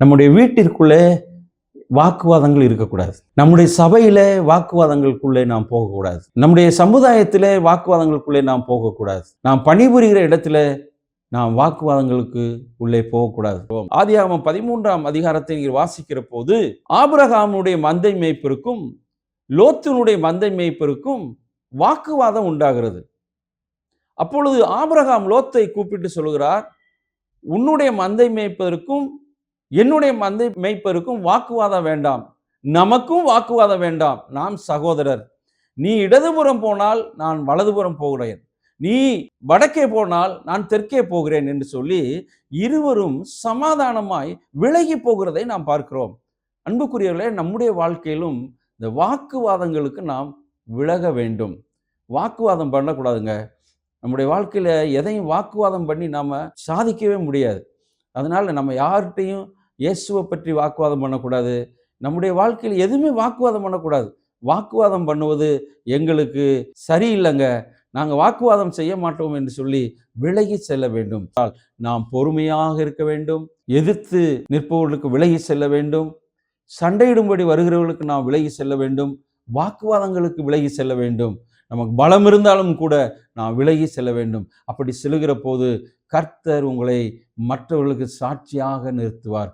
நம்முடைய வீட்டிற்குள்ளே வாக்குவாதங்கள் இருக்கக்கூடாது. நம்முடைய சபையில வாக்குவாதங்களுக்குள்ளே நாம் போகக்கூடாது. நம்முடைய சமுதாயத்தில் வாக்குவாதங்களுக்குள்ளே நாம் போகக்கூடாது. நாம் பணிபுரிகிற இடத்துல நாம் வாக்குவாதங்களுக்கு உள்ளே போகக்கூடாது. ஆதியாகமம் பதிமூன்றாம் அதிகாரத்தை நீங்கள் வாசிக்கிற போது ஆபிரகாமுடைய மந்தை மேய்ப்பிற்கும் லோத்தினுடைய மந்தை மேய்ப்பிற்கும் வாக்குவாதம் உண்டாகிறது. அப்பொழுது ஆபிரகாம் லோத்தை கூப்பிட்டு சொல்கிறார் உன்னுடைய மந்தை மேய்ப்பதற்கும் என்னுடைய மந்தை மேய்ப்பருக்கும் வாக்குவாதம் வேண்டாம். நமக்கும் வாக்குவாதம் வேண்டாம். நாம் சகோதரர். நீ இடதுபுறம் போனால் நான் வலதுபுறம் போகிறேன். நீ வடக்கே போனால் நான் தெற்கே போகிறேன் என்று சொல்லி இருவரும் சமாதானமாய் விலகி போகிறதை நாம் பார்க்கிறோம். அன்புக்குரியவர்களே நம்முடைய வாழ்க்கையிலும் இந்த வாக்குவாதங்களுக்கு நாம் விலக வேண்டும். வாக்குவாதம் பண்ணக்கூடாதுங்க. நம்முடைய வாழ்க்கையில் எதையும் வாக்குவாதம் பண்ணி நாம் சாதிக்கவே முடியாது. அதனால் நம்ம யார்கிட்டையும் இயேசுவை பற்றி வாக்குவாதம் பண்ணக்கூடாது. நம்முடைய வாழ்க்கையில் எதுவுமே வாக்குவாதம் பண்ணக்கூடாது. வாக்குவாதம் பண்ணுவது எங்களுக்கு சரியில்லைங்க. நாங்கள் வாக்குவாதம் செய்ய மாட்டோம் என்று சொல்லி விலகி செல்ல வேண்டும். நாம் பொறுமையாக இருக்க வேண்டும். எதிர்த்து நிற்பவர்களுக்கு விலகி செல்ல வேண்டும். சண்டையிடும்படி வருகிறவர்களுக்கு நாம் விலகி செல்ல வேண்டும். வாக்குவாதங்களுக்கு விலகி செல்ல வேண்டும். நமக்கு பலம் இருந்தாலும் கூட நாம் விலகி செல்ல வேண்டும். அப்படி செல்கிற போது கர்த்தர் உங்களை மற்றவர்களுக்கு சாட்சியாக நிறுத்துவார்.